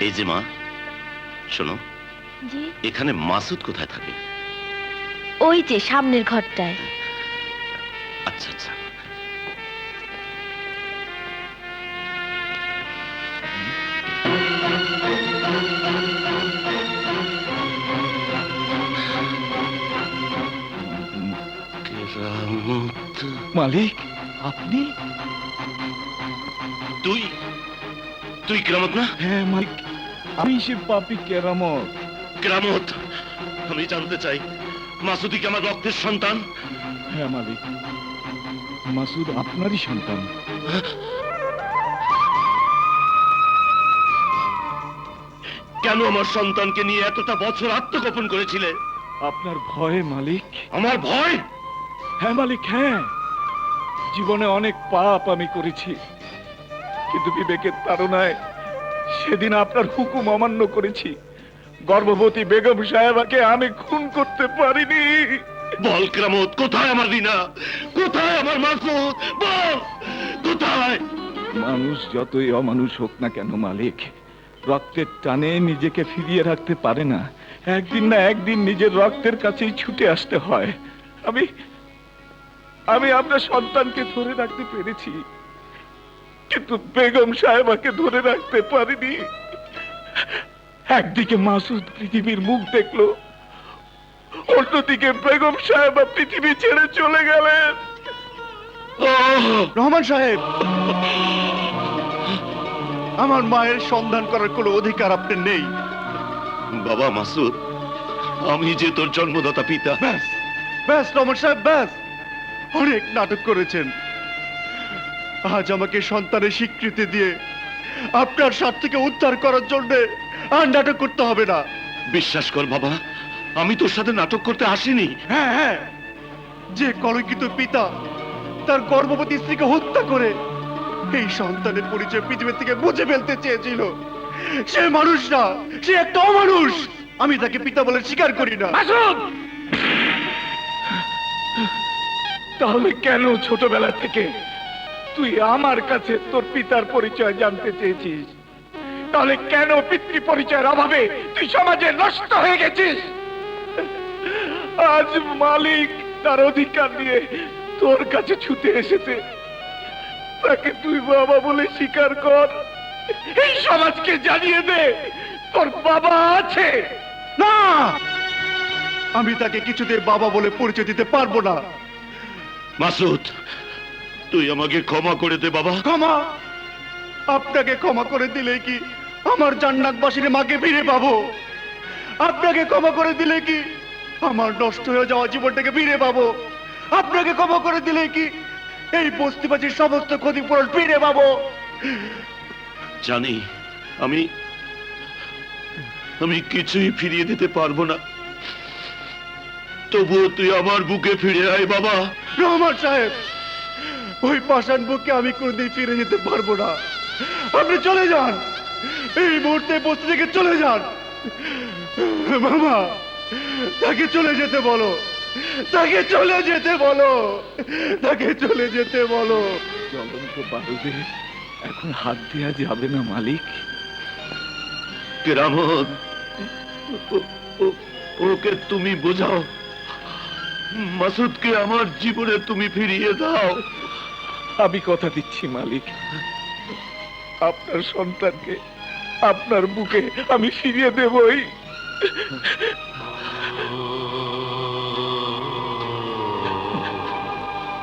এই যে মা শোনো। জি? এখানে মাসুদ কোথায় থাকে? ওই যে সামনের ঘরটায়। আচ্ছা আচ্ছা। মালিক আপনি? তুই? তুই কেরামত না? হ্যাঁ মালিক আমি সে পাপি কেরামত। কেরামত আমি জানতে চাই মাসুদি কি আমার রক্তের সন্তান? হ্যাঁ মালিক। মাসুদ আপনারই সন্তান। কেন আমার সন্তানকে নিয়ে এতটা বছর আত্মগোপন করেছিলে? আপনার ভয়ে মালিক। আমার ভয়? হ্যাঁ মালিক হ্যাঁ। জীবনে অনেক পাপ আমি করেছি। কিন্তু বিবেকের তাড়নায় সেদিন আপনার হুকুম অমান্য করেছি। গর্ভবতী বেগম সাহেবাকে আমি খুন করতে পারিনি। বল কেরামত কোথায় আমার রিনা? কোথায় আমার মাসুদ? বল কোথায়? মানুষ যতই অমানুষ হোক না কেন মালিক রক্তের টানে নিজেকে ফিরিয়ে রাখতে পারে না। একদিন না একদিন নিজের রক্তের কাছেই ছুটে আসতে হয়। আমি আমি আপনার সন্তানকে ধরে রাখতে পেরেছি। কিন্তু বেগম সাহেবাকে ধরে রাখতে পারিনি। একদিকে মাসুদ পৃথিবীর মুখ দেখল অন্যদিকে বেগম সাহেবা পৃথিবী ছেড়ে চলে গেলেন। রহমান সাহেব আমার মায়ের সন্ধান করার কোনো অধিকার আপনার নেই। বাবা মাসুদ আমি যে তোর জন্মদাতা পিতা। ব্যাস ব্যাস রহমান সাহেব ব্যাস। অনেক নাটক করেছেন। আজ আমাকে সন্তানের স্বীকৃতি দিয়ে আপনার স্বার্থকে উদ্ধার করার জন্য আর নাটক করতে হবে না। বিশ্বাস কর বাবা আমি তোর সাথে নাটক করতে আসিনি। হ্যাঁ হ্যাঁ। যে কলঙ্কিত পিতা তার গর্ভবতী স্ত্রীকে হত্যা করে এই সন্তানের পরিচয় পৃথিবী থেকে মুছে ফেলতে চেয়েছিল সে মানুষ না সে একটা অমানুষ। আমি তাকে পিতা বলে স্বীকার করি না। তাহলে কেন ছোটবেলা থেকে তুই আমার কাছে তোর পিতার পরিচয় জানতে চেয়েছিস। তাহলে কেন পিতৃ পরিচয়ের অভাবে তুই সমাজে নষ্ট হয়ে গেছিস? আজ মালিক তার অধিকার নিয়ে তোর কাছে ছুটে এসেছে। তাকে তুই বাবা বলে স্বীকার কর। এই সমাজকে জানিয়ে দে তোর বাবা আছে। না! আমি তাকে কিছুতে বাবা বলে পরিচয় দিতে পারব না। মাসুদ তুই আমাকে ক্ষমা করে দে বাবা। ক্ষমা! আপনাকে ক্ষমা করে দিলে কি আমার জান্নাতবাসীর মাকে ফিরে পাবো? আপনাকে ক্ষমা করে দিলে কি আমার নষ্ট হয়ে যাওয়া জীবনটাকে ফিরে পাবো? আপনাকে ক্ষমা করে দিলে কি এই বস্তিবাসীর সমস্ত ক্ষতিপূরণ ফিরে পাবো? জানি আমি আমি কিছুই ফিরিয়ে দিতে পারব না। তবুও তুই আমার বুকে ফিরে আয় বাবা। রহমান সাহেব! ওই পাষাণ বুককে আমি কোনদিন ফিরে যেতে পারব না। আপনি চলে যান। এই মুহূর্তে বস্তি থেকে চলে যান। মামা, তাকে চলে যেতে বলো। তাকে চলে যেতে বলো। তাকে চলে যেতে বলো। জ্বলন্ত বারুদে এখন হাত দেওয়া যাবে না, মালিক। কেরামত ওকে তুমি বোঝাও। মাসুদকে আমার জীবনে তুমি ফিরিয়ে দাও। আমি কথা দিচ্ছি মালিক। আপনার সন্তানকে আপনার বুকে আমি ফিরিয়ে দেবই।